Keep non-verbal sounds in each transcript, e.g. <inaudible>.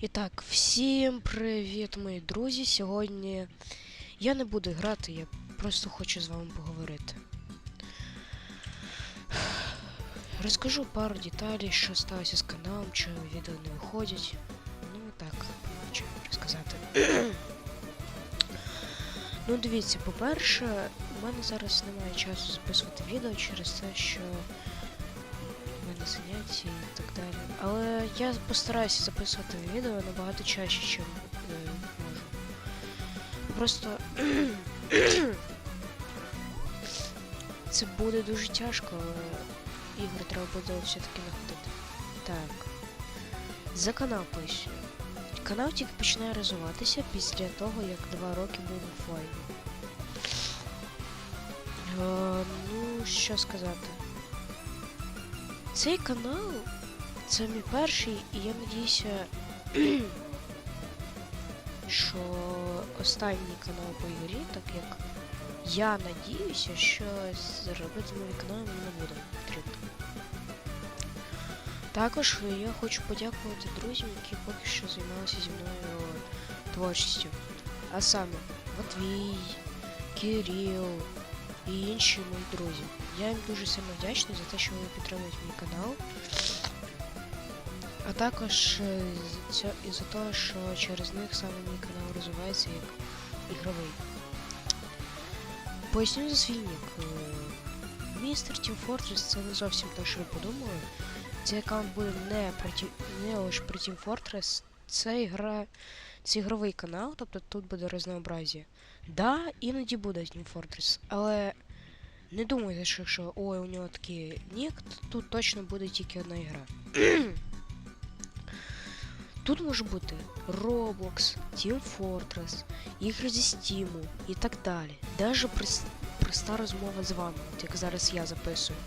І так, всім привіт, мої друзі. Сьогодні я не буду грати, я просто хочу з вами поговорити. Розкажу пару деталей, що сталося з каналом, чому відео не виходять. Ну так, що розказати. <clears throat> ну, дивіться, по-перше, у мене зараз немає часу записувати відео через те, що в заняття і так далі. Але я постараюся записувати відео набагато чаще, ніж е, можу. Просто <clears throat> це буде дуже тяжко, але ігри треба буде все-таки знаходити. Так. За канал поясню. Канал тільки починає розвиватися після того, як два роки був офлайн. Е, ну, що сказати. Цей канал це мій перший, і я надіюся, <clears throat> що останній канал по ігрі, так як я надіюся, що зробити новий канал мені не буде потрібно. Також я хочу подякувати друзям, які поки що займалися зі мною творчістю. А саме Матвій, Кирил і інші мої друзі. Я їм дуже сильно вдячний за те, що вони підтримують мій канал. А також е, з ця- із-за того, що через них саме мій канал розвивається як ігровий. Поясню за свій нік. Е, Містер Team Fortress це не зовсім те, що ви подумали. Цей аккаунт буде не про не лише про Team Fortress. Це ігра. Це ігровий канал, тобто тут буде разнообразія. Да, іноді буде Team Fortress, але не думайте, що, що ой, у нього такий нік, тут точно буде тільки одна ігра. <clears throat> Тут може бути Roblox, Team Fortress, ігри зі Steam і так далі. Даже проста розмова з вами, от як зараз я записую.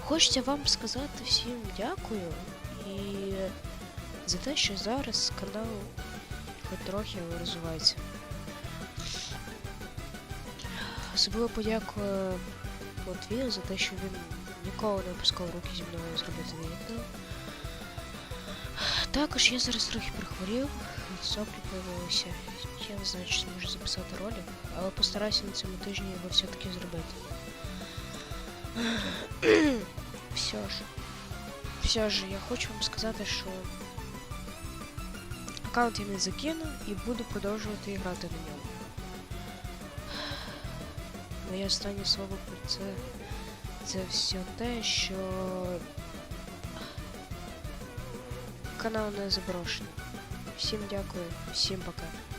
Хочеться вам сказати всім дякую і за те, що зараз канал хоч трохи але розвивається. Особливо подякую Матвію за те, що він ніколи не опускав руки зі мною зробити відео. Також я зараз трохи прихворів, соплі появилися. Я не знаю, чи зможу записати ролик, але постараюся на цьому тижні його все-таки зробити. <clears throat> Все ж. Все ж, я хочу вам сказати, що аккаунт я не закину і буду продовжувати грати на ньому. Моє останнє слово про це це все те, що канал не заброшений. Всім дякую, всім пока.